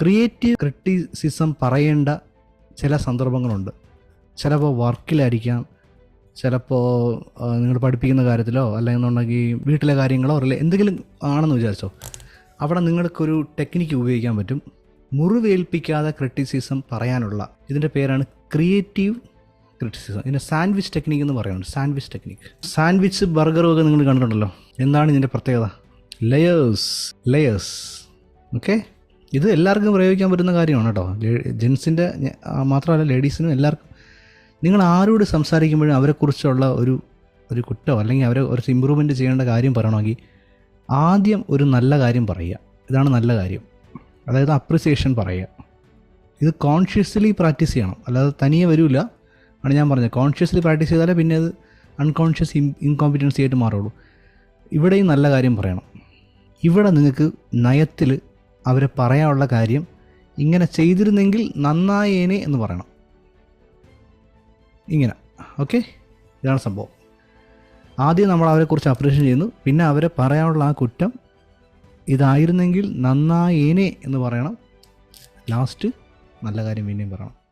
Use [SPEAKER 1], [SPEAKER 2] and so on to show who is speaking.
[SPEAKER 1] Creative criticism പറയേണ്ട ചില സന്ദർഭങ്ങളുണ്ട്. ചിലപ്പോൾ വർക്കിലായിരിക്കാം ചിലപ്പോൾ നിങ്ങൾ പഠിപ്പിക്കുന്ന കാര്യത്തിലോ അല്ലെന്നുണ്ടെങ്കിൽ വീട്ടിലെ കാര്യങ്ങളോ അല്ലെ എന്തെങ്കിലും ആണെന്ന് വിചാരിച്ചോ അവിടെ നിങ്ങൾക്കൊരു ടെക്നിക്ക് ഉപയോഗിക്കാൻ പറ്റും. മുറിവേൽപ്പിക്കാതെ ക്രിറ്റിസിസം പറയാനുള്ള ഇതിന്റെ പേരാണ് ക്രിയേറ്റീവ് ക്രിറ്റിസിസം ഇതിന്റെ സാൻഡ്വിച്ച് ടെക്നിക്ക് എന്ന് പറയുന്നത് സാൻഡ്വിച്ച് ടെക്നിക്ക്. സാൻഡ്വിച്ച് ബർഗറും ഒക്കെ നിങ്ങൾ കണ്ടിട്ടുണ്ടല്ലോ. എന്താണ് ഇതിന്റെ പ്രത്യേകത? Layers layers. ഓക്കെ? ഇത് എല്ലാവർക്കും പ്രയോഗിക്കാൻ പറ്റുന്ന കാര്യമാണ് കേട്ടോ. ജെൻസിന്റെ മാത്രമല്ല ലേഡീസിനും എല്ലാവർക്കും. നിങ്ങൾ ആരോട് സംസാരിക്കുമ്പോഴും അവരെക്കുറിച്ചുള്ള ഒരു ഒരു കുറ്റം അല്ലെങ്കിൽ അവരെ ഒരു ഇമ്പ്രൂവ്മെന്റ് ചെയ്യേണ്ട കാര്യം പറയണമെങ്കിൽ ആദ്യം ഒരു നല്ല കാര്യം പറയുക. ഇതാണ് നല്ല കാര്യം. അതായത് അപ്രിസിയേഷൻ പറയുക. ഇത് കോൺഷ്യസ്ലി പ്രാക്ടീസ് ചെയ്യണം. അല്ലാതെ തനിയെ വരില്ല ആണ് ഞാൻ പറഞ്ഞത്. കോൺഷ്യസ്ലി പ്രാക്ടീസ് ചെയ്താലേ പിന്നെ അത് അൺകോൺഷ്യസ് ഇൻ ഇൻകോമ്പിറ്റൻസി ആയിട്ട് മാറുള്ളൂ. ഇവിടെയും നല്ല കാര്യം പറയണം. ഇവിടെ നിങ്ങൾക്ക് നയത്തിൽ അവരെ പറയാനുള്ള കാര്യം ഇങ്ങനെ ചെയ്തിരുന്നെങ്കിൽ നന്നായേനെ എന്ന് പറയണം. ഇങ്ങനെ. ഓക്കെ? ഇതാണ് സംഭവം. ആദ്യം നമ്മൾ അവരെക്കുറിച്ച് അപ്രീഷിയേറ്റ് ചെയ്യുന്നു. പിന്നെ അവരെ പറയാനുള്ള ആ കുറ്റം ഇതായിരുന്നെങ്കിൽ നന്നായേനെ എന്ന് പറയണം. ലാസ്റ്റ് നല്ല കാര്യം പിന്നെയും പറയണം.